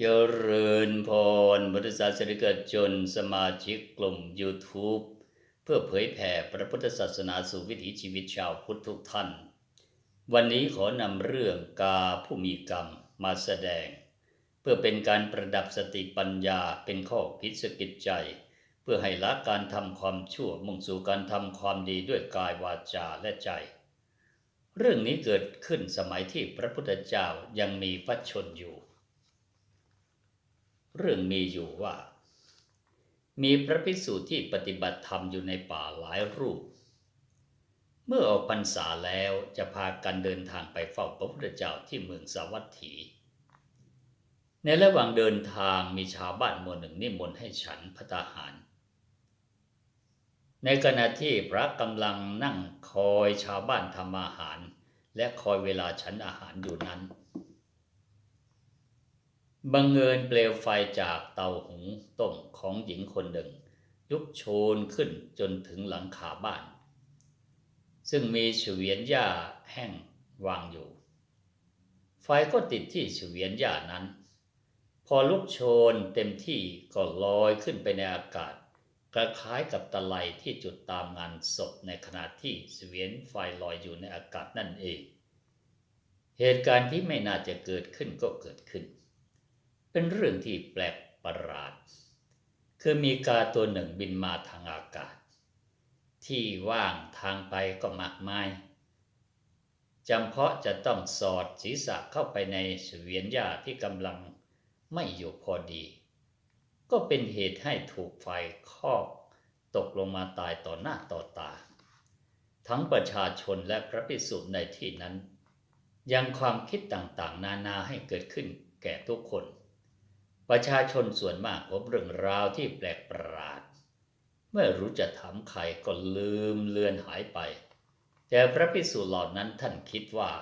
เจริญพรพุทธศาสนิกชนสมาชิกกลุ่ม YouTube เพื่อเผยแผ่พระพุทธศาสนาสู่วิถีชีวิตชาวพุทธทุกท่าน วันนี้ขอนำเรื่องกาผู้มีกรรมมาแสดง เพื่อเป็นการประดับสติปัญญาเป็นข้อคิสกิดใจ เพื่อให้ละการทำความชั่วมุ่งสู่การทำความดีด้วยกายวาจาและใจ เรื่องนี้เกิดขึ้นสมัยที่พระพุทธเจ้ายังมีพระชนอยู่ เรื่องมีอยู่ว่า มีพระภิกษุที่ปฏิบัติธรรมอยู่ในป่าหลายรูป เมื่อออกพรรษาแล้วจะพากันเดินทางไปเฝ้าพระพุทธเจ้าที่เมืองสาวัตถี ในระหว่างเดินทางมีชาวบ้านมู่หนึ่งนิมนต์ให้ฉันพระทหาร ในขณะที่พระกำลังนั่งคอยชาวบ้านทำอาหาร และคอยเวลาฉันอาหารอยู่นั้น บังเอิญเปลวไฟจากเตาหุงต้มของหญิงคนหนึ่ง ลุกโชนขึ้นจนถึงหลังคาบ้าน ซึ่งมีเฉวียนหญ้าแห้งวางอยู่ ไฟก็ติดที่เฉวียนหญ้านั้น พอลุกโชนเต็มที่ก็ลอยขึ้นไปในอากาศคล้ายกับตะไลที่จุดตามงานศพในขณะที่เฉวียนไฟลอยอยู่ในอากาศนั่นเอง เหตุการณ์ที่ไม่น่าจะเกิดขึ้นก็เกิดขึ้น เป็นเรื่องที่แปลกประหลาด คือมีกาตัวหนึ่งบินมาทางอากาศ ที่ว่างทางไปก็มากมายจำเพาะจะต้องสอดศีรษะเข้าไปในเฉวียนหญ้าที่กำลังไม่อยู่พอดี ก็เป็นเหตุให้ถูกไฟคอกตกลงมาตายต่อหน้าต่อตา ทั้งประชาชนและพระภิกษุในที่นั้น ยังความคิดต่างๆ นานาให้เกิดขึ้นแก่ทุกคน ประชาชนส่วนมากพบเรื่องราวที่แปลกประหลาดเมื่อรู้จะถามใครก็ลืมเลือนหายไป แต่พระภิกษุเหล่านั้นท่านคิดว่า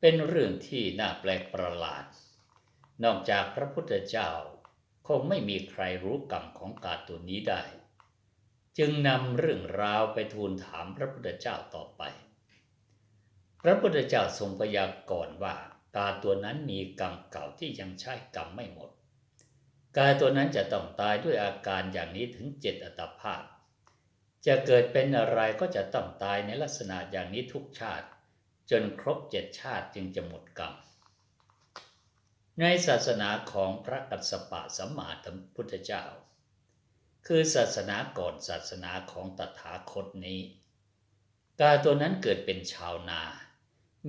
เป็นเรื่องที่น่าแปลกประหลาด นอกจากพระพุทธเจ้าคงไม่มีใครรู้กรรมของกาตัวนี้ได้ จึงนำเรื่องราวไปทูลถามพระพุทธเจ้าต่อไป พระพุทธเจ้าทรงพยากรณ์ว่า กาตัวนั้นมีกรรมเก่าที่ยังใช้กรรมไม่หมด กาตัวนั้นจะต้องตายด้วยอาการอย่างนี้ถึงเจ็ดอัตภาพ จะเกิดเป็นอะไรก็จะต้องตายในลักษณะอย่างนี้ทุกชาติ จนครบเจ็ดชาติจึงจะหมดกรรม ในศาสนาของพระกัสสปะสัมมาสัมพุทธเจ้า คือศาสนาก่อนศาสนาของตถาคตนี้ กาตัวนั้นเกิดเป็นชาวนา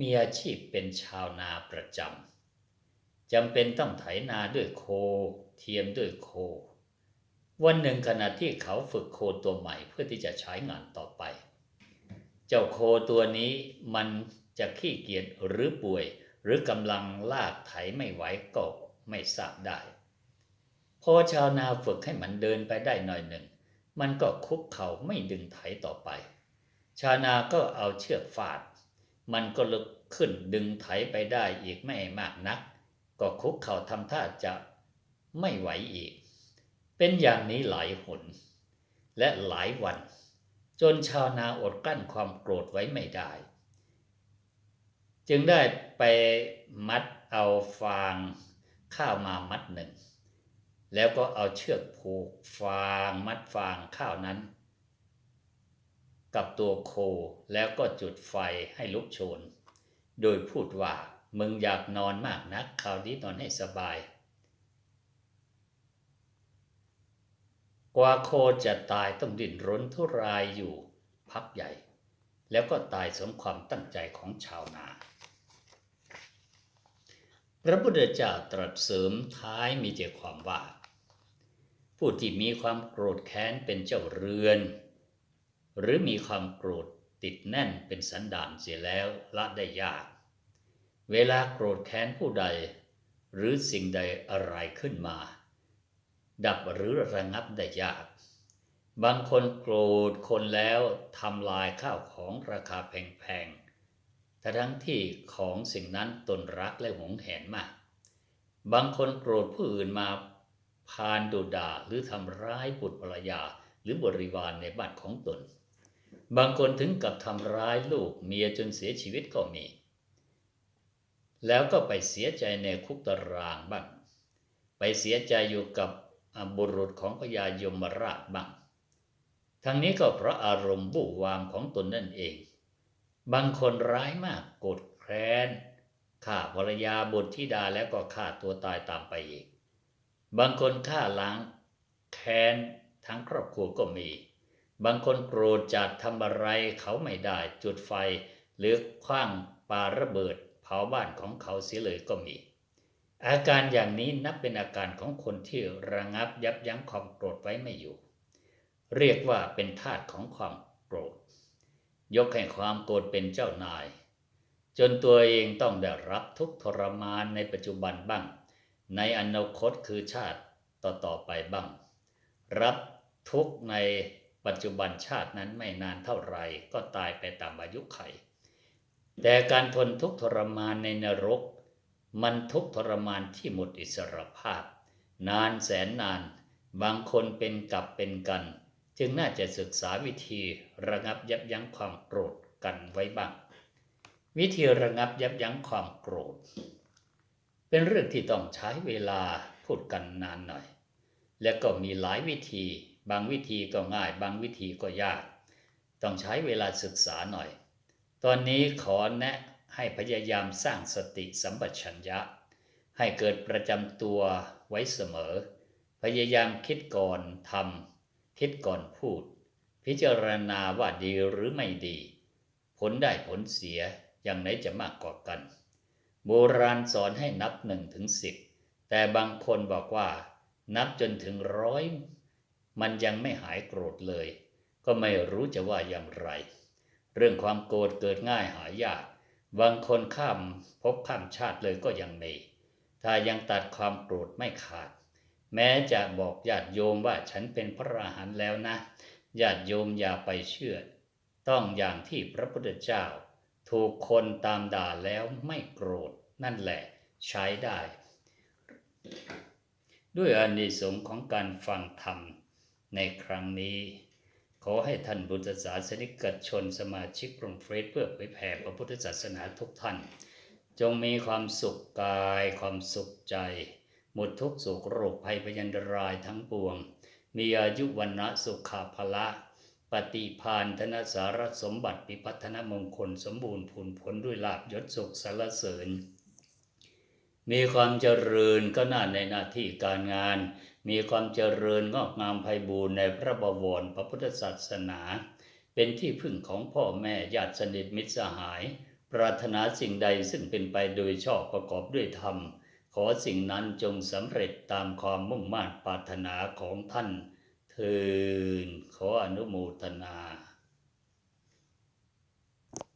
มีอาชีพเป็นชาวนาประจำจำเป็นต้องไถนาด้วยโค เทียมด้วยโค วันหนึ่งขณะที่เขาฝึกโคตัวใหม่เพื่อที่จะใช้งานต่อไป เจ้าโคตัวนี้มันจะขี้เกียจหรือป่วย หรือกำลังลากไถไม่ไหวก็ไม่ทราบได้ พอชาวนาฝึกให้มันเดินไปได้หน่อยหนึ่ง มันก็คุกเข่าไม่ดึงไถต่อไป ชาวนาก็เอาเชือกฟาด มันก็ลุกขึ้นดึงไถไปได้อีกไม่มากนัก ก็คุกเข่าทำท่าจะไม่ไหวอีก เป็นอย่างนี้หลายหน และหลายวัน จนชาวนาอดกั้นความโกรธไว้ไม่ได้ จึงได้ไปมัดเอาฟางข้าวมามัดหนึ่ง แล้วก็เอาเชือกผูกฟางมัดฟางข้าวนั้น กับตัวโคแล้วก็จุดไฟให้ลุกโชน โดยพูดว่ามึงอยากนอนมากนักคราวนี้นอนให้สบาย กว่าโคจะตายต้องดิ้นรนทุรายอยู่พักใหญ่ แล้วก็ตายสมความตั้งใจของชาวนา พระพุทธเจ้าตรัสเสริมท้ายมีใจความว่า ผู้ที่มีความโกรธแค้นเป็นเจ้าเรือน หรือมีความโกรธติดแน่นเป็นสันดานเสียแล้วละได้ยาก เวลาโกรธแค้นผู้ใด หรือสิ่งใดอะไรขึ้นมา ดับหรือระงับได้ยาก บางคนโกรธคนแล้วทำลายข้าวของราคาแพงๆทั้งที่ของสิ่งนั้นตนรักและหวงแหนมาก บางคนโกรธผู้อื่นมาพานดุด่าหรือทำร้ายบุตรภรรยาหรือบริวารในบ้านของตน บางคนถึงกับทำร้ายลูกเมียจนเสียชีวิตก็มี แล้วก็ไปเสียใจในคุกตารางบ้าง ไปเสียใจอยู่กับบุรุษของพญายมราชบ้าง ทั้งนี้ก็เพราะอารมณ์บุวามของตนนั่นเอง บางคนร้ายมากโกรธแค้นฆ่าภรรยาบุตรธิดาแล้วก็ฆ่าตัวตายตามไปอีก บางคนฆ่าล้างแค้นทั้งครอบครัวก็มี บางคนโกรธจัดทำอะไรเขาไม่ได้จุดไฟ หรือคว้างปาระเบิดเผาบ้านของเขาเสียเลยก็มี อาการอย่างนี้นับเป็นอาการของคนที่ระงับยับยั้งความโกรธไว้ไม่อยู่ เรียกว่าเป็นทาสของความโกรธ ยกให้ความโกรธเป็นเจ้านาย จนตัวเองต้องได้รับทุกทรมานในปัจจุบันบ้าง ในอนาคตคือชาติต่อๆไปบ้าง รับทุกใน ปัจจุบันชาตินั้นไม่นานเท่าไรก็ตายไปตามอายุไข แต่การทนทุกข์ทรมานในนรก มันทุกข์ทรมานที่หมดอิสรภาพ นานแสนนาน บางคนเป็นกับเป็นกัน จึงน่าจะศึกษาวิธีระงับยับยั้งความโกรธกันไว้บ้าง วิธีระงับยับยั้งความโกรธ เป็นเรื่องที่ต้องใช้เวลาพูดกันนานหน่อย และก็มีหลายวิธี บางวิธีก็ง่าย บางวิธีก็ยาก ต้องใช้เวลาศึกษาหน่อย ตอนนี้ขอแนะให้พยายามสร้างสติสัมปชัญญะ ให้เกิดประจำตัวไว้เสมอ พยายามคิดก่อนทำคิดก่อนพูด พิจารณาว่าดีหรือไม่ดี ผลได้ผลเสียอย่างไหนจะมากกว่ากัน โบราณสอนให้นับหนึ่งถึงสิบแต่บางคนบอกว่า นับจนถึงร้อย มันยังไม่หายโกรธเลย ก็ไม่รู้จะว่าอย่างไร เรื่องความโกรธเกิดง่ายหายาก บางคนข้ามภพข้ามชาติเลยก็ยังมี ถ้ายังตัดความโกรธไม่ขาด แม้จะบอกญาติโยมว่าฉันเป็นพระอรหันต์แล้วนะ ญาติโยมอย่าไปเชื่อ ต้องอย่างที่พระพุทธเจ้า ถูกคนตามด่าแล้วไม่โกรธ นั่นแหละใช้ได้ ด้วยอานิสงส์ของการฟังธรรม ในครั้งนี้ ขอให้ท่านบุตรศาสนิกชนสมาชิกกลุ่มเฟรดเพื่อเผยแผ่พระพุทธศาสนาทุกท่าน จงมีความสุขกาย ความสุขใจ หมดทุกข์โศกโรคภัยพยันตรายทั้งปวง มีอายุวันนะสุขาภละ ปฏิพานธนสารสมบัติปิพัฒนมงคลสมบูรณ์ผลผลด้วยลาบยศสุขสรรเสริญมีความเจริญก็น่าในหน้าที่การงาน มีความเจริญงอกงามไพบูรณ์ในพระบวรพระพุทธศาสนา เป็นที่พึ่งของพ่อแม่ญาติสนิทมิตรสหาย ปรารถนาสิ่งใดซึ่งเป็นไปโดยชอบประกอบด้วยธรรม ขอสิ่งนั้นจงสำเร็จตามความมุ่งมั่นปรารถนาของท่านเทินขออนุโมทนา